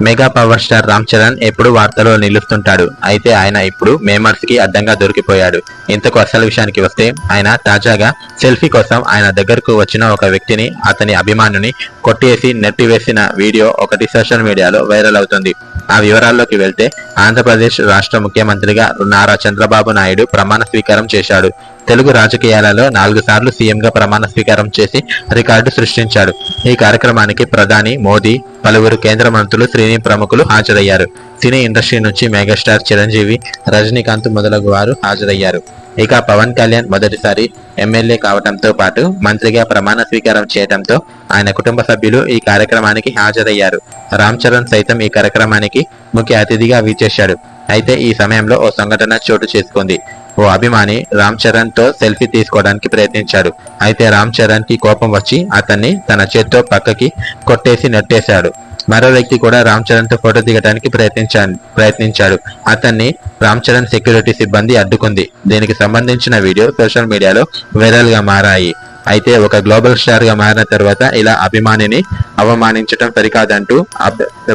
Mega power star Ram Charan ఎప్పుడు వార్తలో నిలుస్తుంటాడు. అయితే ఆయన ఇప్పుడు మేమర్స్కి అడ్డంగా దొరికిపోయాడు. ఇంతకు అసలు విషయానికి వస్తే ఆయన తాజాగా సెల్ఫీ కోసం ఆయన దగ్గరకు వచ్చిన ఒక వ్యక్తిని అతని అభిమానుని కొట్టేసి నెట్టివేసిన వీడియో ఒకటి సోషల్ మీడియాలో వైరల్ అవుతుంది. ఆ వివరాల్లోకి వెళ్తే ఆంధ్రప్రదేశ్ రాష్ట్ర ముఖ్యమంత్రిగా నారా చంద్రబాబు నాయుడు ప్రమాణ స్వీకారం చేశాడు. తెలుగు రాజకీయాలలో నాలుగు సార్లు సీఎంగా ప్రమాణ స్వీకారం చేసి రికార్డు సృష్టించాడు. ఈ కార్యక్రమానికి ప్రధాని మోదీ పలువురు కేంద్ర మంత్రులు త్రిని ప్రముఖులు హాజరయ్యారు. సినీ ఇండస్ట్రీ నుంచి మెగాస్టార్ చిరంజీవి రజనీకాంత్ మొదలగు వారు హాజరయ్యారు. ఇక పవన్ కళ్యాణ్ మొదటిసారి ఎమ్మెల్యే కావడంతో పాటు మంత్రిగా ప్రమాణ స్వీకారం చేయడంతో ఆయన కుటుంబ సభ్యులు ఈ కార్యక్రమానికి హాజరయ్యారు. రామ్ చరణ్ సైతం ఈ కార్యక్రమానికి ముఖ్య అతిథిగా వీచేశాడు అయితే ఈ సమయంలో ఓ సంఘటన చోటు చేసుకుంది. ఓ అభిమాని రామ్ చరణ్తో సెల్ఫీ తీసుకోవడానికి ప్రయత్నించాడు. అయితే రామ్ చరణ్కి కోపం వచ్చి అతన్ని తన చేత్తో పక్కకి కొట్టేసి నెట్టేశాడు. మరో వ్యక్తి కూడా రామ్ చరణ్తో ఫోటో దిగడానికి ప్రయత్నించా ప్రయత్నించాడు. అతన్ని రామ్ చరణ్ సెక్యూరిటీ సిబ్బంది అడ్డుకుంది. దీనికి సంబంధించిన వీడియో సోషల్ మీడియాలో వైరల్గా మారాయి. అయితే ఒక గ్లోబల్ స్టార్గా మారిన తర్వాత ఇలా అభిమానిని అవమానించడం సరికాదంటూ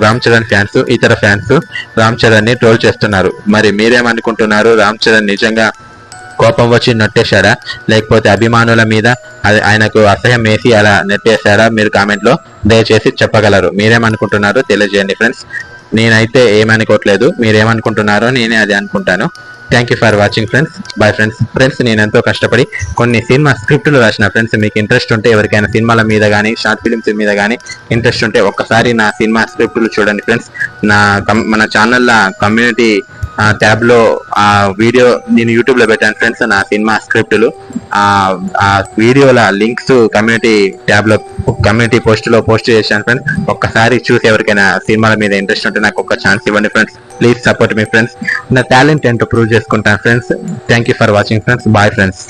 రామ్ చరణ్ ఫ్యాన్స్ ఇతర ఫ్యాన్స్ రామ్ చరణ్ని ట్రోల్ చేస్తున్నారు. మరి మీరేమనుకుంటున్నారు? రామ్ చరణ్ నిజంగా కోపం వచ్చి నొట్టేశాడా? లేకపోతే అభిమానుల మీద అది ఆయనకు అసహ్యం వేసి అలా నెట్టేశాడా? మీరు కామెంట్లో దయచేసి చెప్పగలరు. మీరేమనుకుంటున్నారో తెలియజేయండి ఫ్రెండ్స్. నేనైతే ఏమనుకోవట్లేదు మీరేమనుకుంటున్నారో నేనే అది అనుకుంటాను. Thank you for watching friends bye friends friends నేను ఎంతో కష్టపడి కొన్ని సినిమా స్క్రిప్టులు రాసిన ఫ్రెండ్స్ మీకు ఇంట్రెస్ట్ ఉంటే ఎవరికైనా సినిమాల మీద కానీ షార్ట్ ఫిల్మ్స్ మీద కానీ ఇంట్రెస్ట్ ఉంటే ఒక్కసారి నా సినిమా స్క్రిప్టులు చూడండి ఫ్రెండ్స్ నా మన ఛానల్ కమ్యూనిటీ ట్యాబ్లో ఆ వీడియో నేను యూట్యూబ్లో పెట్టాను ఫ్రెండ్స్ నా సినిమా స్క్రిప్టులు ఆ వీడియోల లింక్స్ కమ్యూనిటీ ట్యాబ్లో కమ్యూనిటీ పోస్ట్లో పోస్ట్ చేశాను ఫ్రెండ్స్ ఒక్కసారి చూసి ఎవరికైనా సినిమాల మీద ఇంట్రెస్ట్ ఉంటే నాకు ఒక ఛాన్స్ ఇవ్వండి ఫ్రెండ్స్ ప్లీజ్ సపోర్ట్ మీ ఫ్రెండ్స్ నా టాలెంట్ ఏంటో ప్రూవ్ చేసుకుంటాను friends thank you for watching friends bye friends